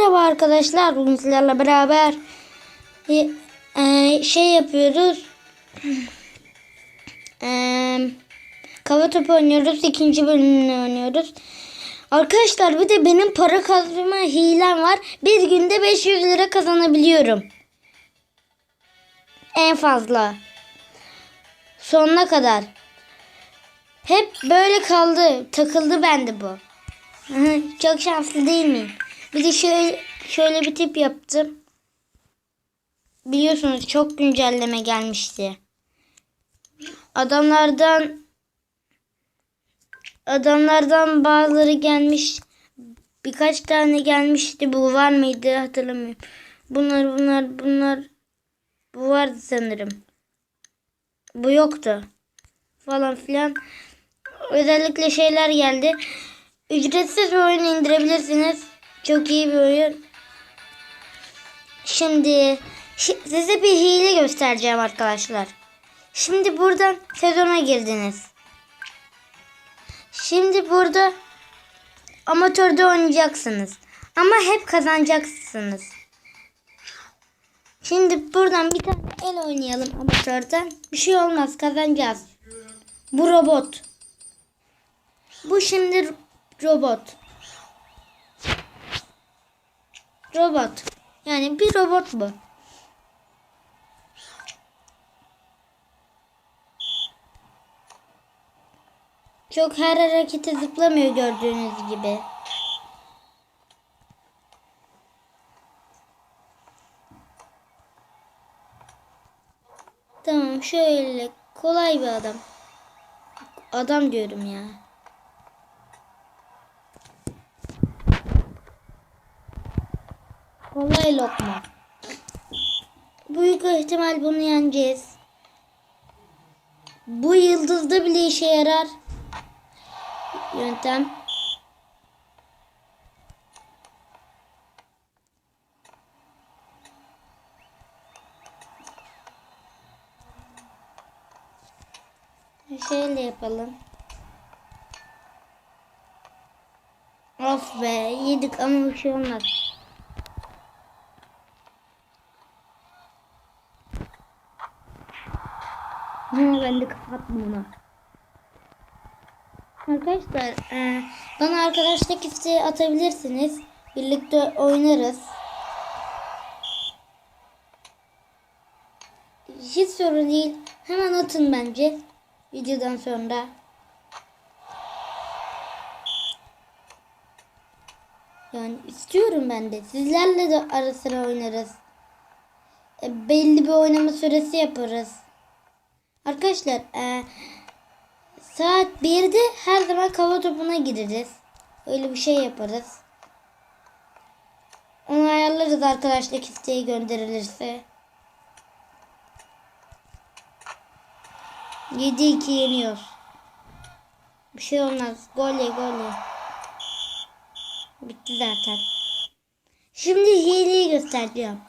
Merhaba arkadaşlar. Bugün sizlerle beraber e, e, şey yapıyoruz. E, kava topu oynuyoruz. İkinci bölümünü oynuyoruz. Arkadaşlar bir de benim para kazanma hilem var. Bir günde 500 lira kazanabiliyorum. En fazla. Sonuna kadar. Hep böyle kaldı. Takıldı bende bu. Çok şanslı değil miyim? Bir de şöyle, şöyle bir tip yaptım. Biliyorsunuz çok güncelleme gelmişti. Adamlardan adamlardan bazıları gelmiş. Birkaç tane gelmişti. Bu var mıydı hatırlamıyorum. Bunlar bunlar bunlar bu vardı sanırım. Bu yoktu. Falan filan. Özellikle şeyler geldi. Ücretsiz bir oyun indirebilirsiniz. Çok iyi bir oyun. Şimdi şi- size bir hile göstereceğim arkadaşlar. Şimdi buradan sezona girdiniz. Şimdi burada amatörde oynayacaksınız. Ama hep kazanacaksınız. Şimdi buradan bir tane el oynayalım amatörden. Bir şey olmaz kazanacağız. Bu robot. Bu şimdi robot. Robot. Yani bir robot bu. Çok her harekete zıplamıyor gördüğünüz gibi. Tamam şöyle kolay bir adam. Adam diyorum ya. Kolay lokma. Büyük ihtimal bunu yeneceğiz. Bu yıldızda bile işe yarar. Yöntem. Şöyle yapalım. Of be yedik ama bir şey olmaz. De kapattım bunu. Arkadaşlar e, bana arkadaşlık isteği atabilirsiniz. Birlikte oynarız. Hiç sorun değil. Hemen atın bence. Videodan sonra. Yani istiyorum ben de. Sizlerle de ara sıra oynarız. E, belli bir oynama süresi yaparız. Arkadaşlar e, saat 1'de her zaman kava topuna gireriz. Öyle bir şey yaparız. Onu ayarlarız arkadaşlık isteği gönderilirse. 7-2 yeniyoruz. Bir şey olmaz. Gol ye gol ye. Bitti zaten. Şimdi hileyi göstereceğim.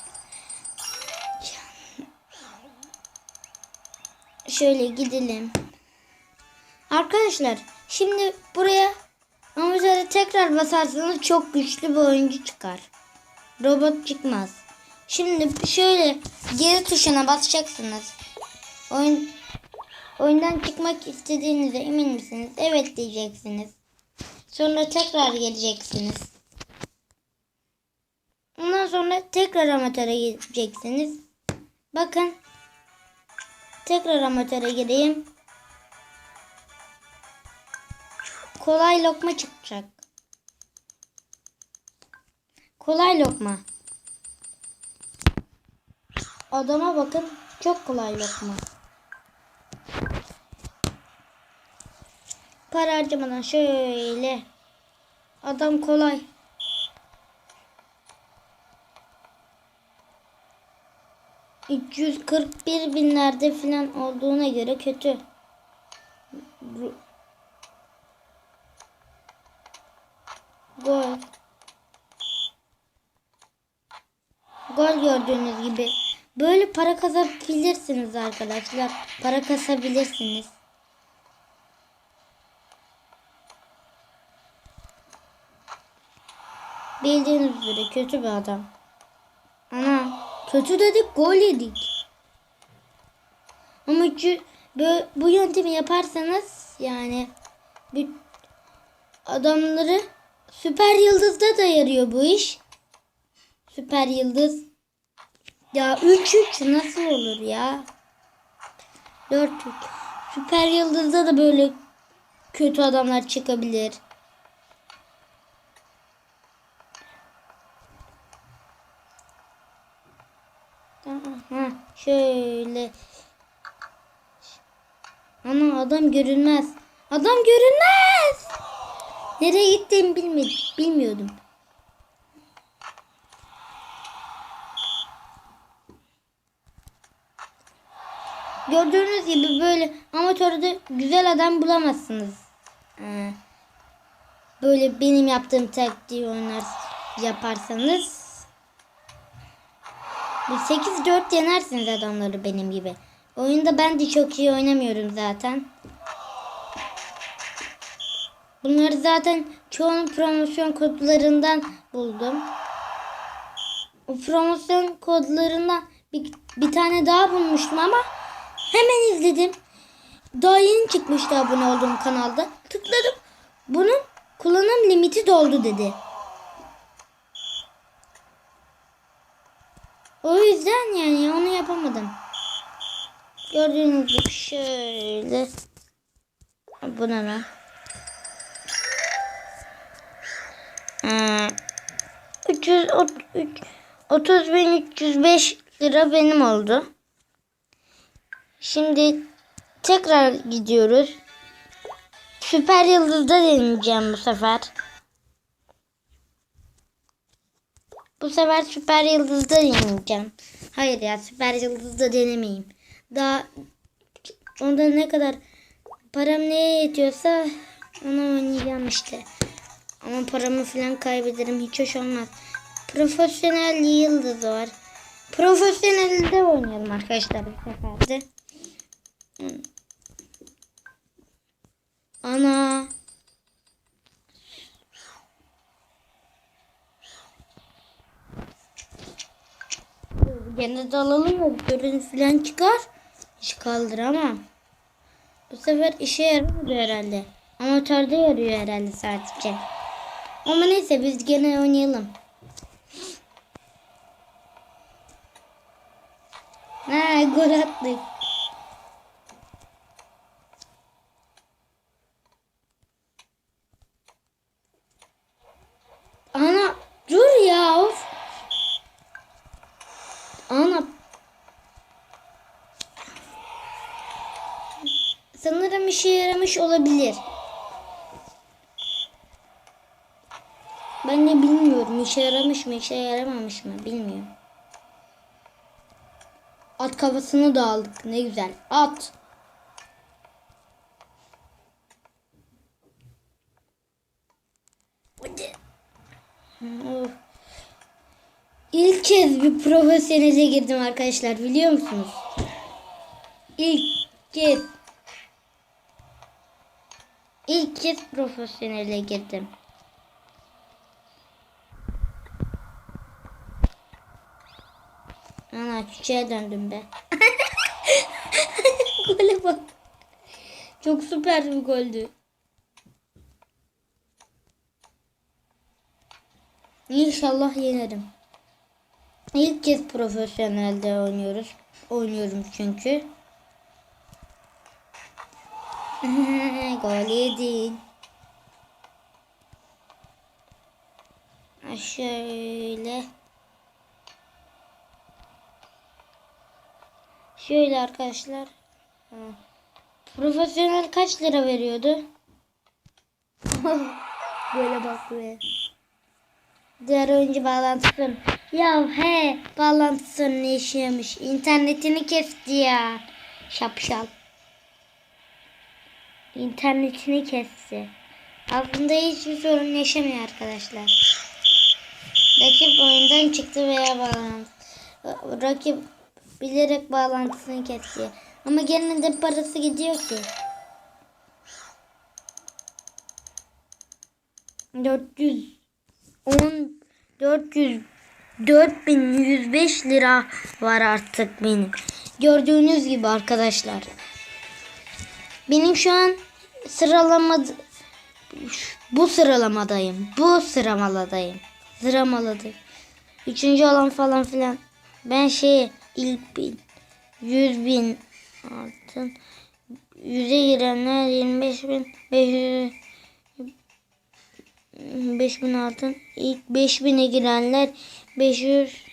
Şöyle gidelim. Arkadaşlar şimdi buraya amatörü tekrar basarsanız çok güçlü bir oyuncu çıkar. Robot çıkmaz. Şimdi şöyle geri tuşuna basacaksınız. Oyun oyundan çıkmak istediğinize emin misiniz? Evet diyeceksiniz. Sonra tekrar geleceksiniz. Ondan sonra tekrar amatöre gireceksiniz. Bakın Tekrar amatöre gireyim. Kolay lokma çıkacak. Kolay lokma. Adama bakın. Çok kolay lokma. Para harcamadan şöyle. Adam kolay. ...341 binlerde falan olduğuna göre kötü. Gol. Gol gördüğünüz gibi. Böyle para kazanabilirsiniz arkadaşlar. Para kasabilirsiniz. Bildiğiniz üzere kötü bir adam. Ana kötü dedik gol yedik. Ama bu, bu yöntemi yaparsanız yani adamları süper yıldızda da yarıyor bu iş. Süper yıldız. Ya 3-3 nasıl olur ya? 4-3. Süper yıldızda da böyle kötü adamlar çıkabilir. Şöyle. Ana adam görünmez. Adam görünmez. Nereye gittiğimi bilmedim, bilmiyordum. Gördüğünüz gibi böyle amatörde güzel adam bulamazsınız. Böyle benim yaptığım taktiği oynar yaparsanız 8-4 yenersiniz adamları benim gibi. Oyunda ben de çok iyi oynamıyorum zaten. Bunları zaten çoğunun promosyon kodlarından buldum. O promosyon kodlarından bir, bir tane daha bulmuştum ama hemen izledim. Daha yeni çıkmıştı abone olduğum kanalda. Tıkladım. Bunun kullanım limiti doldu dedi. O yüzden yani onu yapamadım. Gördüğünüz gibi şöyle. Bu ne? Hmm. 300, 30.305 lira benim oldu. Şimdi tekrar gidiyoruz. Süper Yıldız'da deneyeceğim bu sefer. Bu sefer Süper Yıldız'da deneyeceğim. Hayır ya Süper Yıldız'da denemeyeyim. Daha onda ne kadar param neye yetiyorsa onu oynayacağım işte. Ama paramı falan kaybederim. Hiç hoş olmaz. Profesyonel yıldız var. Profesyonelde oynayalım arkadaşlar bu sefer de. Hmm. Ana. Gene dalalım mı? Görün falan çıkar. Hiç kaldıramam. Bu sefer işe yaramıyor herhalde. Amatörde yarıyor herhalde sadece. Ama neyse biz gene oynayalım. Ha gol attık. Ana dur ya of. Ana. Sanırım işe yaramış olabilir. Ben de bilmiyorum işe yaramış mı işe yaramamış mı bilmiyorum. At kafasını da aldık ne güzel. At. Of. İlk kez bir profesyonele girdim arkadaşlar biliyor musunuz? İlk kez. İlk kez profesyonele girdim. Ana çiçeğe döndüm be. Gole bak. Çok süper bir goldü. İnşallah yenerim. İlk kez profesyonelde oynuyoruz. Oynuyorum çünkü. Gol yedin. Ha, Şöyle. Şöyle arkadaşlar. Ha. Profesyonel kaç lira veriyordu? Böyle bak be. Diğer oyuncu bağlantısın. Ya he bağlantısını yaşamış. İnternetini kesti ya. Şapşal. İnternetini kesti. Aslında hiçbir sorun yaşamıyor arkadaşlar. Rakip oyundan çıktı veya bağlantı. Rakip bilerek bağlantısını kesti. Ama gene de parası gidiyor ki. 410 400 4105 lira var artık benim. Gördüğünüz gibi arkadaşlar. Benim şu an sıralama bu sıralamadayım. Bu sıralamadayım. Sıralamadayım. Üçüncü olan falan filan. Ben şey ilk bin 100 bin altın. Yüze girenler 25 bin 500 5000 altın. İlk 5000'e girenler 500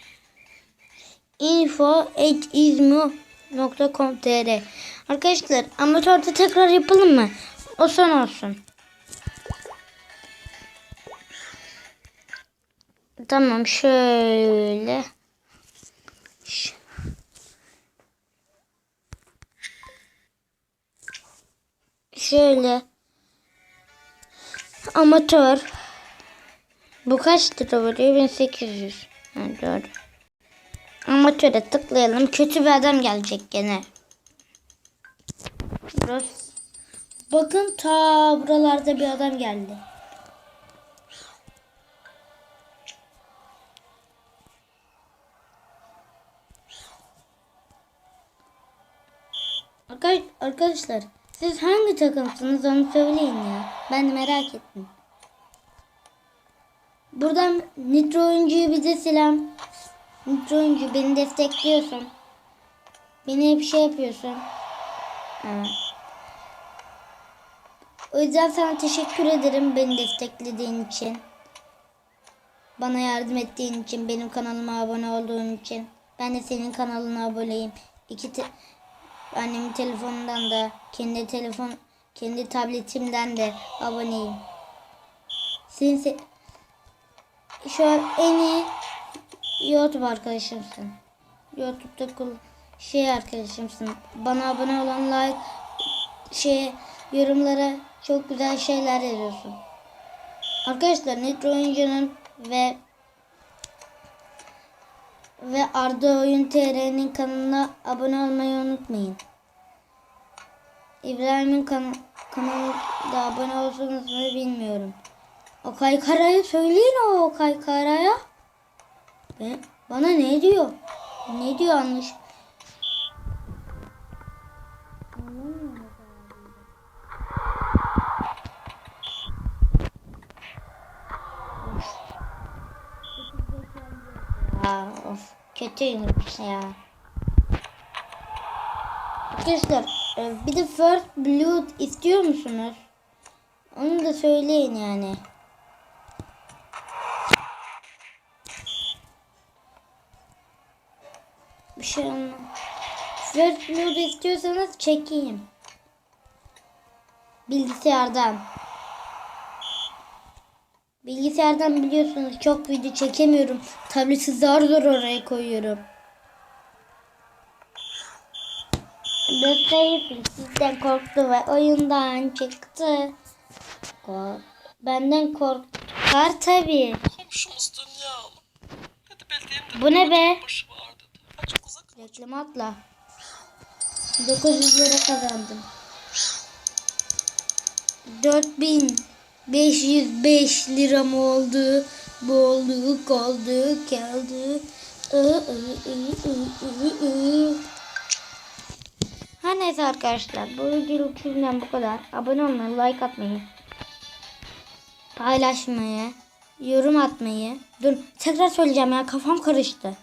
info izmu.com.tr Arkadaşlar amatörde tekrar yapalım mı? O son olsun. Tamam şöyle. Ş- Şöyle. Amatör. Bu kaç lira veriyor? 1800. Ha, doğru. Amatöre tıklayalım. Kötü bir adam gelecek gene. Burası. Bakın ta buralarda bir adam geldi. Arkadaş- Arkadaşlar siz hangi takımsınız onu söyleyin ya. Ben de merak ettim. Buradan Nitro oyuncuyu bize selam. Nitro oyuncu beni destekliyorsun. Beni hep şey yapıyorsun. Evet. O yüzden sana teşekkür ederim beni desteklediğin için. Bana yardım ettiğin için, benim kanalıma abone olduğun için. Ben de senin kanalına aboneyim. İki te- annemin telefonundan da, kendi telefon, kendi tabletimden de aboneyim. Senin se- şu an en iyi YouTube arkadaşımsın. YouTube'da kul şey arkadaşımsın. Bana abone olan like şey yorumlara çok güzel şeyler yazıyorsun. Arkadaşlar Nitro Oyuncu'nun ve ve Arda Oyun TR'nin kanalına abone olmayı unutmayın. İbrahim'in kan kanalına abone olsunuz mu bilmiyorum. O kaykaraya söyleyin o kaykaraya. Ben, bana ne diyor? Ne diyor anlaş? Ya of kötüymüş ya. Arkadaşlar e, bir de First Blood istiyor musunuz? Onu da söyleyin yani. Bir şey olmaz. First Blood istiyorsanız çekeyim. Bilgisayardan. Bilgisayardan biliyorsunuz çok video çekemiyorum. Tableti zar zor oraya koyuyorum. Dostlarım sizden korktu ve oyundan çıktı. Kork Benden korkar de Bu ne be? Reklam atla. 900 lira kazandım. 4505 lira mı oldu? Bu oldu, kaldı, ü. Her neyse arkadaşlar bu videoluk sizden bu kadar. Abone olmayı, like atmayı, paylaşmayı, yorum atmayı. Dur tekrar söyleyeceğim ya kafam karıştı.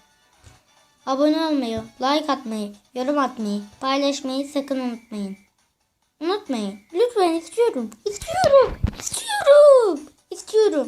Abone olmayı, like atmayı, yorum atmayı, paylaşmayı sakın unutmayın. Unutmayın. Lütfen istiyorum. İstiyorum. İstiyorum. İstiyorum.